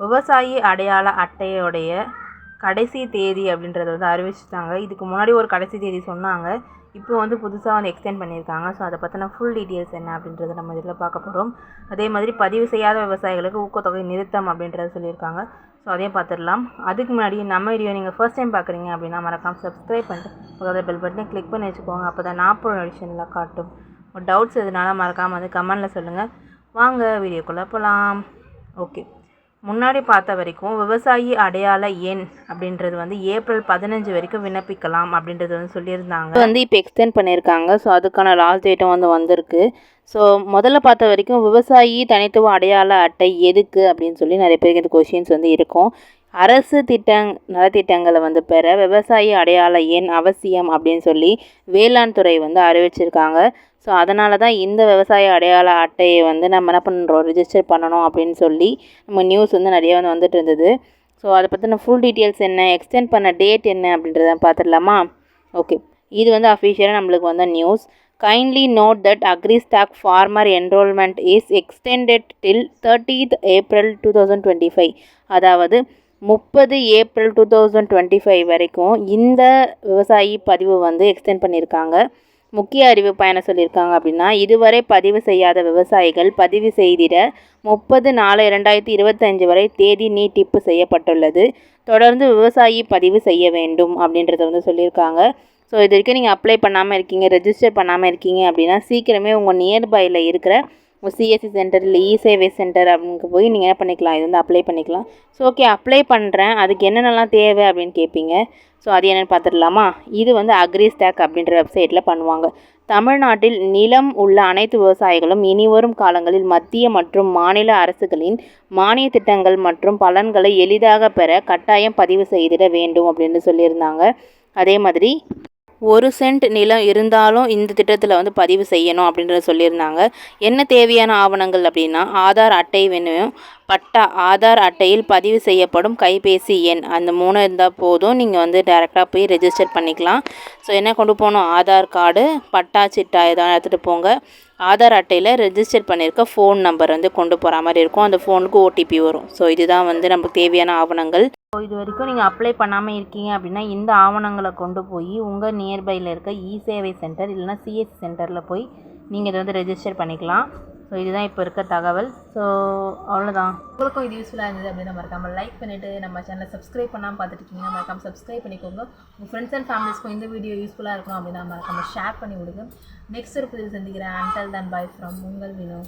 விவசாயி அடையாள அட்டையோடைய கடைசி தேதி அப்படின்றத வந்து அறிவிச்சிட்டாங்க. இதுக்கு முன்னாடி ஒரு கடைசி தேதி சொன்னாங்க. இப்போ வந்து புதுசாக வந்து எக்ஸ்டெண்ட் பண்ணியிருக்காங்க. ஸோ அதை பற்றின ஃபுல் டீட்டெயில்ஸ் என்ன அப்படின்றத நம்ம இதில் பார்க்க போகிறோம் அதே மாதிரி பதிவு செய்யாத விவசாயிகளுக்கு ஊக்கத்தொகை நிறுத்தம் அப்படின்றத சொல்லியிருக்காங்க. ஸோ அதையும் பார்த்துடலாம். அதுக்கு முன்னாடி நம்ம வீடியோ நீங்கள் ஃபர்ஸ்ட் டைம் பார்க்குறீங்க அப்படின்னா மறக்காம சப்ஸ்கிரைப் பண்ணிட்டு பக்கத்தில் பெல் பட்டனை கிளிக் பண்ணி வச்சுக்கோங்க. அப்போ தான் நாற்பது போகிற காட்டும். டவுட்ஸ் எதுனால மறக்காமல் வந்து கமெண்டில் சொல்லுங்கள் வாங்க வீடியோக்குள்ளே போகலாம் ஓகே முன்னாடி பார்த்த வரைக்கும் விவசாயி அடையாள எண் அப்படின்றது வந்து ஏப்ரல் பதினஞ்சு வரைக்கும் விண்ணப்பிக்கலாம் அப்படின்றது வந்து சொல்லியிருந்தாங்க. வந்து இப்போ எக்ஸ்டெண்ட் பண்ணியிருக்காங்க. ஸோ அதுக்கான லாஸ்ட் டேட்டும் வந்து வந்திருக்கு. ஸோ முதல்ல பார்த்த வரைக்கும் விவசாயி தனித்துவ அடையாள அட்டை எதுக்கு அப்படின்னு சொல்லி நிறைய பேருக்கு இந்த கொஷின்ஸ் வந்து இருக்கும். அரசு திட்டங் நலத்திட்டங்களை வந்து பெற விவசாயி அடையாள எண் அவசியம் அப்படின்னு சொல்லி வேளாண் துறை வந்து அறிவிச்சிருக்காங்க. ஸோ அதனால தான் இந்த விவசாய அடையாள அட்டையை வந்து நம்ம என்ன பண்ணுறோம் ரிஜிஸ்டர் பண்ணணும் அப்படின்னு சொல்லி நம்ம நியூஸ் வந்து நிறைய வந்து வந்துட்டு இருந்தது. ஸோ அதை பற்றின ஃபுல் டீட்டெயில்ஸ் என்ன? எக்ஸ்டெண்ட் பண்ண டேட் என்ன அப்படின்றத பார்த்துடலாமா? ஓகே இது வந்து அஃபிஷியலாக நம்மளுக்கு வந்த news kindly note that agri stack farmer enrolment is extended till thirtieth April two thousand twenty five அதாவது முப்பது April two thousand twenty five வரைக்கும் இந்த விவசாயி பதிவு வந்து எக்ஸ்டெண்ட் பண்ணியிருக்காங்க. முக்கிய அறிவிப்பு என்ன சொல்லியிருக்காங்க அப்படின்னா இதுவரை பதிவு செய்யாத விவசாயிகள் பதிவு செய்திட முப்பது நாலு இரண்டாயிரத்தி இருபத்தஞ்சு வரை தேதி நீட்டிப்பு செய்யப்பட்டுள்ளது. தொடர்ந்து விவசாயி பதிவு செய்ய வேண்டும் அப்படின்றத வந்து சொல்லியிருக்காங்க. ஸோ இது வரைக்கும் நீங்கள் அப்ளை பண்ணாமல் இருக்கீங்க ரெஜிஸ்டர் பண்ணாமல் இருக்கீங்க அப்படின்னா சீக்கிரமே உங்கள் நியர்பையில் இருக்கிற சிஎஸ்சி சென்டர் இல்லை இ சேவை சென்டர் அப்படின்னு போய் நீங்கள் என்ன பண்ணிக்கலாம்? இது வந்து அப்ளை பண்ணிக்கலாம். ஸோ ஓகே அப்ளை பண்ணுறேன் அதுக்கு என்னென்னலாம் தேவை அப்படின்னு கேட்பீங்க. ஸோ அது என்னென்னு பார்த்துடலாமா? இது வந்து அக்ரிஸ்டாக் அப்படின்ற வெப்சைட்டில் பண்ணுவாங்க. தமிழ்நாட்டில் நிலம் உள்ள அனைத்து விவசாயிகளும் இனிவரும் காலங்களில் மத்திய மற்றும் மாநில அரசுகளின் மானிய திட்டங்கள் மற்றும் பலன்களை எளிதாக பெற கட்டாயம் பதிவு செய்திட வேண்டும் அப்படின்னு சொல்லியிருந்தாங்க. அதே மாதிரி ஒரு சென்ட் நிலம் இருந்தாலும் இந்த திட்டத்தில் வந்து பதிவு செய்யணும் அப்படின்றத சொல்லியிருந்தாங்க. என்ன தேவையான ஆவணங்கள் அப்படின்னா ஆதார் அட்டை வேணும் பட்டா ஆதார் அட்டையில் பதிவு செய்யப்படும் கைபேசி எண். அந்த மூணு இருந்தால் போதும். நீங்கள் வந்து டேரெக்டாக போய் ரெஜிஸ்டர் பண்ணிக்கலாம். ஸோ என்ன கொண்டு போகணும்? ஆதார் கார்டு பட்டா சிட்டா இதான் எடுத்துகிட்டு போங்க. ஆதார் அட்டையில் ரெஜிஸ்டர் பண்ணியிருக்க ஃபோன் நம்பர் வந்து கொண்டு போகிற மாதிரி இருக்கும். அந்த ஃபோனுக்கு ஓடிபி வரும். ஸோ இதுதான் வந்து நமக்கு தேவையான ஆவணங்கள். ஸோ இது வரைக்கும் நீங்கள் அப்ளை பண்ணாமல் இருக்கீங்க அப்படின்னா இந்த ஆவணங்களை கொண்டு போய் உங்கள் நியர்பையில் இருக்க இ சேவை சென்டர் இல்லைனா சிஎஸ்சி சென்டரில் போய் நீங்கள் இதை வந்து ரெஜிஸ்டர் பண்ணிக்கலாம். ஸோ இதுதான் இப்போ இருக்க தகவல். ஸோ அவ்வளோதான் உங்களுக்கும் இது யூஸ்ஃபுல்லாக இருந்தது அப்படின்னா மறக்காமல் லைக் பண்ணிவிட்டு நம்ம சேனலை சப்ஸ்கிரைப் பண்ணாமல் பார்த்துட்டு இருக்கீங்கன்னா மறக்காமல் சப்ஸ்கிரைப் பண்ணிக்கோங்க. உங்கள் ஃப்ரெண்ட்ஸ் அண்ட் ஃபேமிலிஸ்க்கும் இந்த வீடியோ யூஸ்ஃபுல்லாக இருக்கும் அப்படின்னா மறக்காமல் ஷேர் பண்ணி விடுங்க. நெக்ஸ்ட் ஒரு புதில் சந்திக்கிறேன். அண்டல் தன் பாய் ஃப்ரம் உங்கள் வினோ